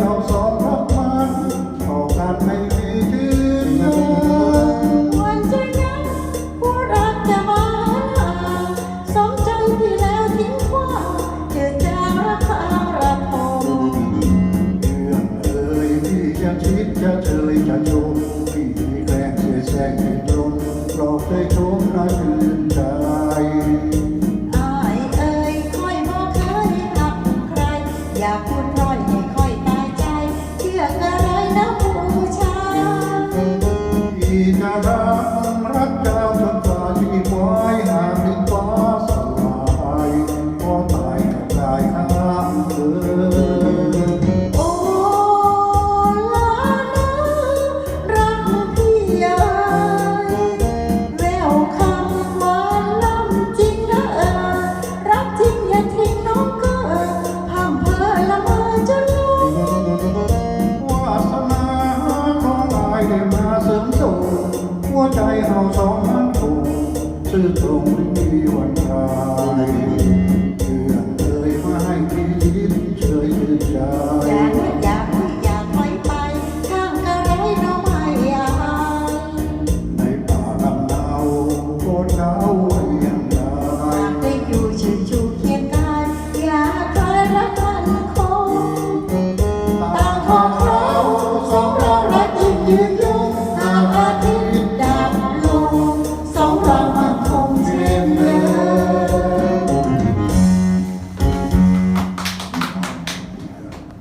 ดอกสองรักมันออกงนไม่มีชื่นเนวันใจนั้นผู้รักจะมาหาสมใจที่แล้วทิ้งคว้างเจือจรักทารักทอเออเอ่ยจะคิดจะเจยจะชมที่แกล้งเสียแสงให้ตรงปลอบใจชมนายคืนใจอยากพูดร้อย Ngarai namu cha Ika dam rakka เสริมส่งหัวใจเฮาสองนั้นคงซื่นตรงไม่มีวันคา